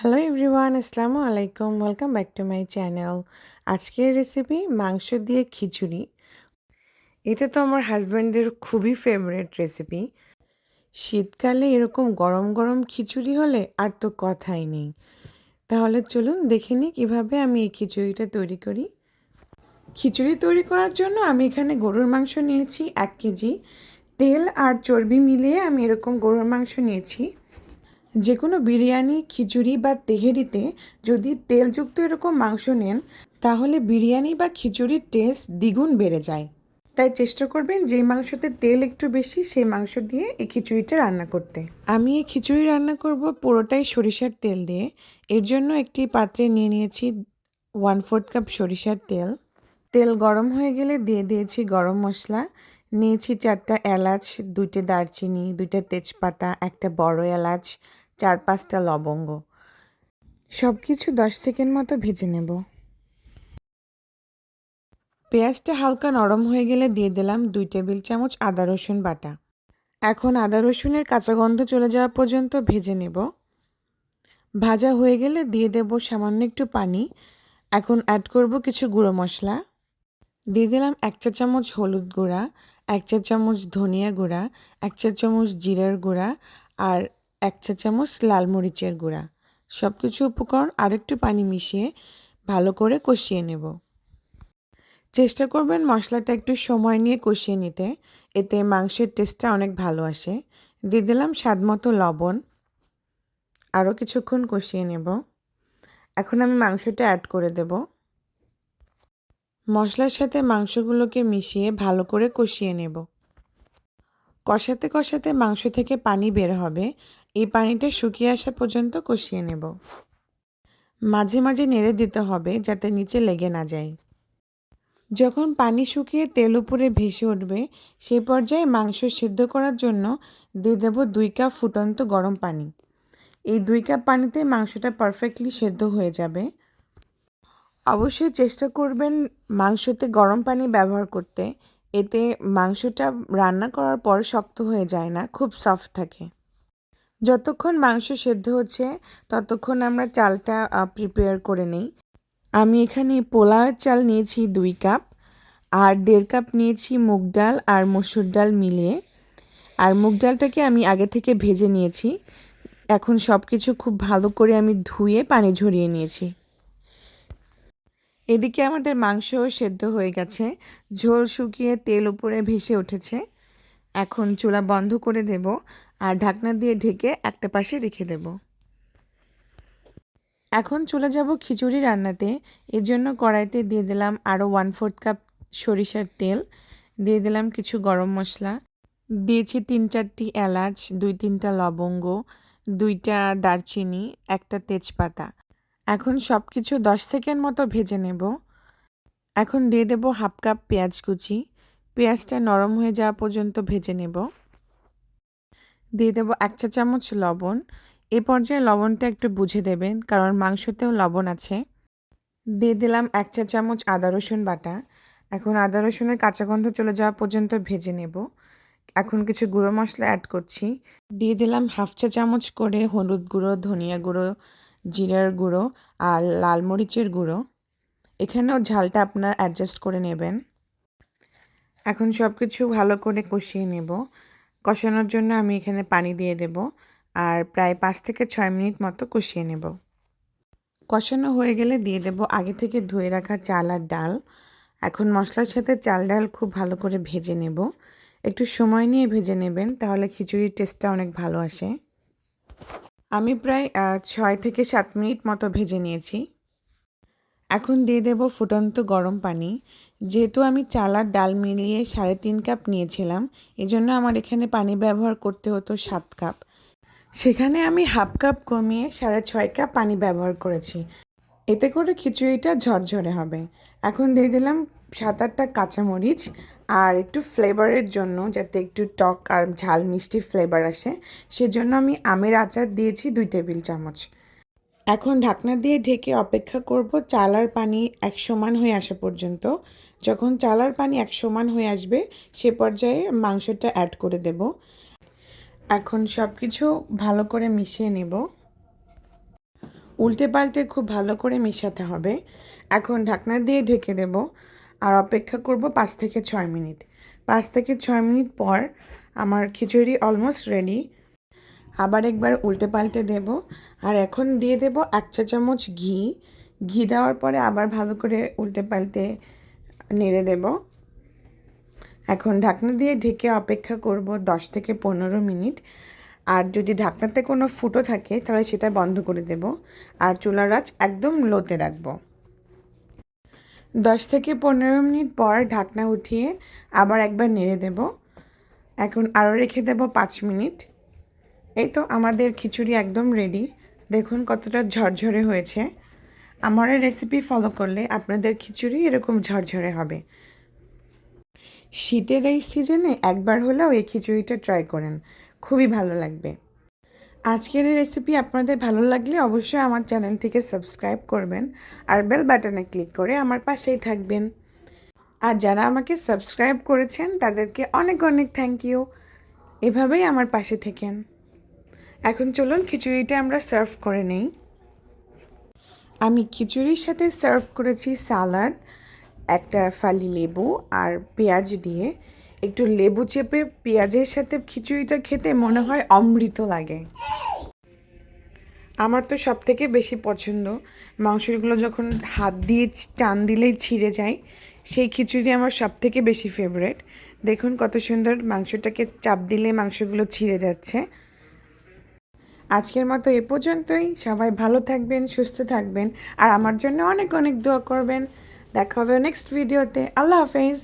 Hello everyone আসসালামু আলাইকুম welcome back to my channel আজকের রেসিপি মাংস দিয়ে খিচুড়ি। এটা তো আমার হাজব্যান্ডের খুবই ফেভারিট রেসিপি শীতকালে এরকম গরম গরম খিচুড়ি হলে আর তো কথাই নেই। তাহলে চলুন দেখে নিই কীভাবে আমি এই খিচুড়িটা তৈরি করি। খিচুড়ি তৈরি করার জন্য আমি এখানে গরুর মাংস নিয়েছি এক কেজি। তেল আর চর্বি মিলিয়ে আমি এরকম গরুর মাংস নিয়েছি। যে কোনো বিরিয়ানি, খিচুড়ি বা তেহেরিতে যদি তেলযুক্ত এরকম মাংস নেন, তাহলে বিরিয়ানি বা খিচুড়ির টেস্ট দ্বিগুণ বেড়ে যায়। তাই চেষ্টা করবেন যে মাংসতে তেল একটু বেশি, সেই মাংস দিয়ে এই খিচুড়িটা রান্না করতে। আমি এই খিচুড়ি রান্না করব পুরোটাই সরিষার তেল দিয়ে। এর জন্য একটি পাত্রে নিয়ে নিয়েছি ওয়ান ফোর্থ কাপ সরিষার তেল। তেল গরম হয়ে গেলে দিয়ে দিয়েছি গরম মশলা। নিয়েছি চারটা এলাচ, দুইটা দারচিনি, দুইটা তেজপাতা, একটা বড় এলাচ চার পাঁচটা লবঙ্গ। সব কিছু দশ সেকেন্ড মতো ভেজে নেব। পেঁয়াজটা হালকা নরম হয়ে গেলে দিয়ে দিলাম দুই টেবিল চামচ আদা রসুন বাটা। এখন আদা রসুনের কাঁচা গন্ধ চলে যাওয়া পর্যন্ত ভেজে নেব। ভাজা হয়ে গেলে দিয়ে দেব সামান্য একটু পানি। এখন অ্যাড করব কিছু গুঁড়ো মশলা। দিয়ে দিলাম এক চা চামচ হলুদ গুঁড়া, এক চা চামচ ধনিয়া গুঁড়া, এক চা চামচ জিরার গুঁড়া আর এক চা চামচ লাল মরিচের গুঁড়া। সব কিছু উপকরণ আরেকটু পানি মিশিয়ে ভালো করে কষিয়ে নেব। চেষ্টা করবেন মশলাটা একটু সময় নিয়ে কষিয়ে নিতে। এতে মাংসের টেস্টটা অনেক ভালো আসে। দিয়ে দিলাম স্বাদ মতো লবণ। আরও কিছুক্ষণ কষিয়ে নেব। এখন আমি মাংসটা অ্যাড করে দেব। মশলার সাথে মাংসগুলোকে মিশিয়ে ভালো করে কষিয়ে নেব। কষাতে কষাতে মাংস থেকে পানি বের হবে। এই পানিটা শুকিয়ে আসা পর্যন্ত কষিয়ে নেব। মাঝে মাঝে নেড়ে দিতে হবে যাতে নিচে লেগে না যায়। যখন পানি শুকিয়ে তেল উপরে ভেসে উঠবে সেই পর্যায়ে মাংস সিদ্ধ করার জন্য দিয়ে দেব দুই কাপ ফুটন্ত গরম পানি। এই দুই কাপ পানিতে মাংসটা পারফেক্টলি সেদ্ধ হয়ে যাবে। অবশ্যই চেষ্টা করবেন মাংসতে গরম পানি ব্যবহার করতে। এতে মাংসটা রান্না করার পর শক্ত হয়ে যায় না, খুব সফট থাকে। যতক্ষণ মাংস সেদ্ধ হচ্ছে, ততক্ষণ আমরা চালটা প্রিপেয়ার করে নিই। আমি এখানে পোলাওয়ের চাল নিয়েছি দুই কাপ, আর দেড় কাপ নিয়েছি মুগ ডাল আর মসুর ডাল মিলিয়ে। আর মুগ ডালটাকে আমি আগে থেকে ভেজে নিয়েছি। এখন সব কিছু খুব ভালো করে আমি ধুয়ে পানি ঝরিয়ে নিয়েছি। এদিকে আমাদের মাংসও সেদ্ধ হয়ে গেছে। ঝোল শুকিয়ে তেল উপরে ভেসে উঠেছে। এখন চুলা বন্ধ করে দেব আর ঢাকনা দিয়ে ঢেকে একটা পাশে রেখে দেব। এখন চলে যাব খিচুড়ি রান্নাতে। এর জন্য কড়াইতে দিয়ে দিলাম আরও ওয়ান ফোর্থ কাপ সরিষার তেল। দিয়ে দিলাম কিছু গরম মশলা। দিয়েছি তিন চারটি এলাচ, দুই তিনটা লবঙ্গ, দুইটা দারচিনি, একটা তেজপাতা। এখন সব কিছু দশ সেকেন্ড মতো ভেজে নেব। এখন দিয়ে দেব হাফ কাপ পেঁয়াজ কুচি। পেঁয়াজটা নরম হয়ে যাওয়া পর্যন্ত ভেজে নেব। দিয়ে দেবো এক চা চামচ লবণ। এ পর্যায়ে লবণটা একটু বুঝে দেবেন, কারণ মাংসতেও লবণ আছে। দিয়ে দিলাম এক চা চামচ আদা রসুন বাটা। এখন আদা রসুনের কাঁচা গন্ধ চলে যাওয়া পর্যন্ত ভেজে নেব। এখন কিছু গুঁড়ো মশলা অ্যাড করছি। দিয়ে দিলাম হাফ চা চামচ করে হলুদ গুঁড়ো, ধনিয়া গুঁড়ো জিরার গুঁড়ো আর লাল মরিচের গুঁড়ো। এখানেও ঝালটা আপনার অ্যাডজাস্ট করে নেবেন। এখন সব কিছু ভালো করে কষিয়ে নেব। কষানোর জন্য আমি এখানে পানি দিয়ে দেব আর প্রায় পাঁচ থেকে ছয় মিনিট মতো কষিয়ে নেব। কষানো হয়ে গেলে দিয়ে দেব আগে থেকে ধুয়ে রাখা চাল আর ডাল। এখন মশলার সাথে চাল ডাল খুব ভালো করে ভেজে নেব। একটু সময় নিয়ে ভেজে নেবেন, তাহলে খিচুড়ির টেস্টটা অনেক ভালো আসে। আমি প্রায় ছয় থেকে সাত মিনিট মতো ভেজে নিয়েছি। এখন দিয়ে দেব ফুটন্ত গরম পানি। যেহেতু আমি চাল আর ডাল মিলিয়ে সাড়ে তিন কাপ নিয়েছিলাম, এজন্য আমার এখানে পানি ব্যবহার করতে হতো সাত কাপ। সেখানে আমি হাফ কাপ কমিয়ে সাড়ে ছয় কাপ পানি ব্যবহার করেছি। এতে করে খিচুড়িটা ঝরঝরে হবে। এখন দিয়ে দিলাম সাত আটটা কাঁচামরিচ আর একটু ফ্লেভারের জন্য যাতে একটু টক আর ঝাল মিষ্টি ফ্লেভার আসে, সেজন্য আমি আমের আচার দিয়েছি দুই টেবিল চামচ। এখন ঢাকনা দিয়ে ঢেকে অপেক্ষা করব চাল আর পানি এক সমান হয়ে আসা পর্যন্ত। যখন চাল আর পানি এক সমান হয়ে আসবে, সে পর্যায়ে মাংসটা অ্যাড করে দেব। এখন সব কিছু ভালো করে মিশিয়ে নেব। উল্টে পাল্টে খুব ভালো করে মেশাতে হবে। এখন ঢাকনা দিয়ে ঢেকে দেব। আর অপেক্ষা করব পাঁচ থেকে ছয় মিনিট। পাঁচ থেকে ছয় মিনিট পর আমার খিচুড়ি অলমোস্ট রেডি আবার একবার উল্টে পাল্টে দেব। আর এখন দিয়ে দেব এক চা চামচ ঘি। ঘি দেওয়ার পরে আবার ভালো করে উল্টে পাল্টে নেড়ে দেব। এখন ঢাকনা দিয়ে ঢেকে অপেক্ষা করব দশ থেকে পনেরো মিনিট। আর যদি ঢাকনাতে কোনো ফুটো থাকে তাহলে সেটা বন্ধ করে দেব। আর চুলার আঁচ একদম লোতে রাখব। দশ থেকে পনেরো মিনিট পর ঢাকনা উঠিয়ে আবার একবার নেড়ে দেব। এখন আরও রেখে দেব পাঁচ মিনিট। এই তো আমাদের খিচুড়ি একদম রেডি দেখুন কতটা ঝরঝরে হয়েছে। আমার রেসিপি ফলো করলে আপনাদের খিচুড়ি এরকম ঝরঝরে হবে। শীতের এই সিজনে একবার হলেও এই খিচুড়িটা ট্রাই করেন। খুবই ভালো লাগবে। আজকের এই রেসিপি আপনাদের ভালো লাগলে অবশ্যই আমার চ্যানেলটিকে সাবস্ক্রাইব করবেন আর বেল বাটনে ক্লিক করে আমার পাশেই থাকবেন। আর যারা আমাকে সাবস্ক্রাইব করেছেন, তাদেরকে অনেক অনেক থ্যাংক ইউ এভাবেই আমার পাশে থেকেন। এখন চলুন খিচুড়িটা আমরা সার্ভ করে নেই। আমি খিচুড়ির সাথে সার্ভ করেছি সালাড একটা ফালি লেবু আর পেঁয়াজ দিয়ে। একটু লেবু চেপে পেঁয়াজের সাথে খিচুড়িটা খেতে মনে হয় অমৃত লাগে। আমার তো সব থেকে বেশি পছন্দ। মাংসগুলো যখন হাত দিয়ে টান দিলেই ছিঁড়ে যায়, সেই খিচুড়ি আমার সব থেকে বেশি ফেভারেট দেখুন কত সুন্দর মাংসটাকে চাপ দিলে মাংসগুলো ছিঁড়ে যাচ্ছে। আজকের মতো এ পর্যন্তই। সবাই ভালো থাকবেন, সুস্থ থাকবেন, আর আমার জন্য অনেক অনেক দোয়া করবেন। দেখা হবে নেক্সট ভিডিওতে আল্লাহ হাফেজ।